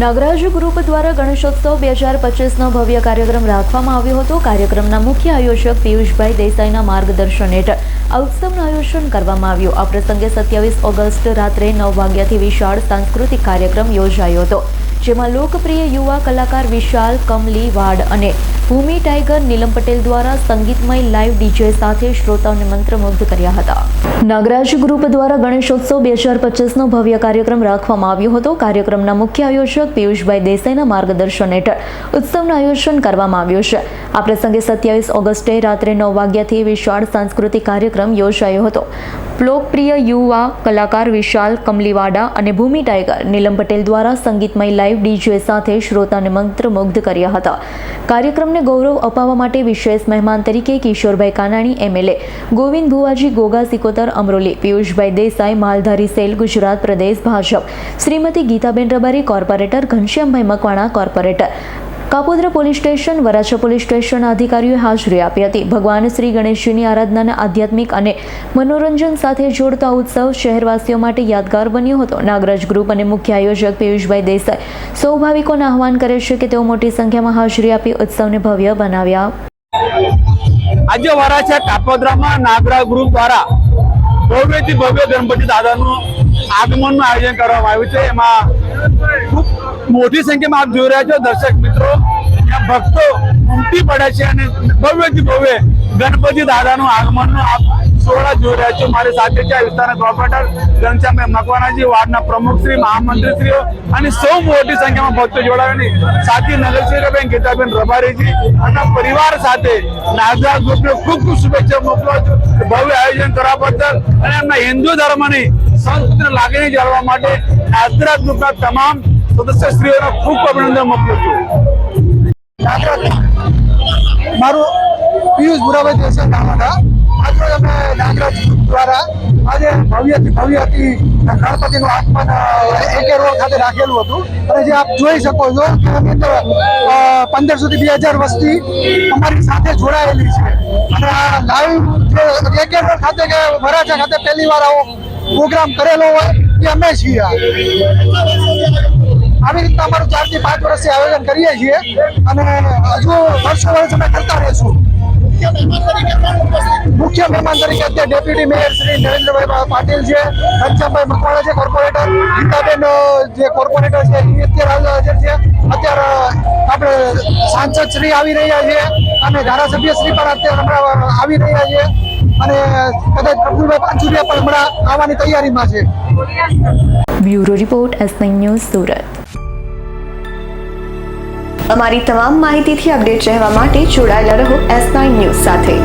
નાગરાજ group દ્વારા ગણેશોત્સવ બે હજાર પચીસનો ભવ્ય કાર્યક્રમ રાખવામાં આવ્યો હતો. કાર્યક્રમના મુખ્ય આયોજક પિયુષભાઈ દેસાઈના માર્ગદર્શન હેઠળ આ ઉત્સવનું આયોજન કરવામાં આવ્યું. આ પ્રસંગે સત્યાવીસ ઓગસ્ટ રાત્રે નવ વાગ્યાથી વિશાળ સાંસ્કૃતિક કાર્યક્રમ યોજાયો હતો. જેમાં લોકપ્રિય યુવા કલાકાર વિશાલ, કમલી, વાડ અને ભૂમિ ટાઈગર, નીલમ પટેલ દ્વારા સંગીતમય લાઈવ ડીજે સાથે શ્રોતાઓને મંત્રમુગ્ધ કર્યા હતા. નાગરાજ ગ્રુપ દ્વારા ગણેશોત્સવ બે હજાર પચીસનો ભવ્ય કાર્યક્રમ રાખવામાં આવ્યો હતો. કાર્યક્રમના મુખ્ય આયોજક પિયુષભાઈ દેસાઈના માર્ગદર્શન હેઠળ ઉત્સવનું આયોજન કરવામાં આવ્યું છે. આ પ્રસંગે સત્યાવીસ ઓગસ્ટે રાત્રે નવ વાગ્યાથી વિશાળ સાંસ્કૃતિક કાર્યક્રમ યોજાયો હતો. લોકપ્રિય યુવા કલાકાર વિશાલ કમલીવાડા અને ભૂમિ ટાઈગર, નીલમ પટેલ દ્વારા સંગીતમય લાઈવ ડીજે સાથે શ્રોતાને મંત્રમુગ્ધ કર્યા હતા. કાર્યક્રમને ગૌરવ અપાવવા માટે વિશેષ મહેમાન તરીકે Kishorbhai Kanani MLA Govind Bhuvaji, Goga Sikotar, Amroli, Piyushbhai Desai, Maldhari cell, Gujarat Pradesh Bhajap, Shrimati Gitaben Rabari corporator, Ghanshyambhai Makwana corporator Kapodra police station, Varachha police સ્ટેશનના અધિકારીઓએ હાજરી આપી હતી. ભગવાન શ્રી ગણેશજીની આરાધનાના આધ્યાત્મિક અને મનોરંજન સાથે જોડતો ઉત્સવ શહેરવાસીઓ માટે યાદગાર બન્યો હતો. નાગરાજ ગ્રુપ અને મુખ્ય આયોજક પિયુષભાઈ દેસાઈ સૌ ભાવિકોને આહવાન કરે છે કે તેઓ મોટી સંખ્યામાં હાજરી આપી ઉત્સવને ભવ્ય બનાવ્યા. આજે વરાછા કાપોદ્રામાં નાગરા ગ્રુપ દ્વારા ભવ્યથી ભવ્ય ગણપતિ દાદાનું આગમનનું આયોજન કરવામાં આવ્યું છે. એમાં ખૂબ મોટી સંખ્યામાં આપ જોઈ રહ્યા છો, દર્શક મિત્રો. ભક્તો ઉમટી પડે છે અને ભવ્યથી ભવ્ય ગણપતિ દાદાનું આગમનનું આપ સોળા જોઈ રહ્યા છો. મારી સાથે છે વિસ્તારના કોર્પોરેટર ઘનશ્યામભાઈ મકવાનાજી વાર્ડના પ્રમુખશ્રી મહામંત્રીશ્રીઓ અને સૌ મોટી સંખ્યામાં ભક્તો જોડાવાની સાથી નગરસેવકબેન ગીતાબેન રબારીજી અને પરિવાર સાથે નાગરા ગ્રુપને ખૂબ ખૂબ શુભેચ્છા મોકલો છું. ભવ્ય આયોજન કરવા બદલ અને એમના હિન્દુ ધર્મની સંસ્કૃતિને લાગણી જાળવવા માટે નાગરા ગ્રુપના તમામ સદસ્યશ્રીઓને ખૂબ અભિનંદન મોકલું છું. મારું પિયુષ ભુરાભાઈ દેસાઈ નામાના આજરોજ અમે ગ્રુપ દ્વારા આજે ભવ્યથી ભવ્યથી ગણપતિનું આગમન એકે રોડ ખાતે રાખેલું હતું. અને જે આપ જોઈ શકો છો કે એની અંદર પંદરસો થી બે હજાર વસ્તી અમારી સાથે જોડાયેલી છે. અને આ લાઈવ એકે રોડ ખાતે કે વરાછા ખાતે પહેલી વાર આવો પ્રોગ્રામ કરેલો હોય એ અમે છીએ આવી રીતના અમારું ચારથી પાંચ વર્ષથી આયોજન કરીએ છીએ અને હજુ વર્ષો વર્ષ અમે કરતા રહીશું. મુખ્ય મહેમાન તરીકે અત્યારે ડેપ્યુટી મેયર શ્રી નરેન્દ્રભાઈ પાટીલ છે, ઘનશ્યામભાઈ મકવાણા છે, કોર્પોરેટર, ગીતાબેન જે કોર્પોરેટર છે એ અત્યારે હાજર છે. અત્યારે આપણે સાંસદ શ્રી આવી રહ્યા છે અને ધારાસભ્ય શ્રી પણ અત્યારે આવી રહ્યા છે. અને કદાચ પ્રફુલભાઈ પાંચુરિયા પણ હમણાં આવવાની તૈયારીમાં છે. Bureau report S news Surat. અમારી તમામ માહિતીથી અપડેટ રહેવા માટે જોડાયેલા રહો એસ ન્યૂઝ સાથે.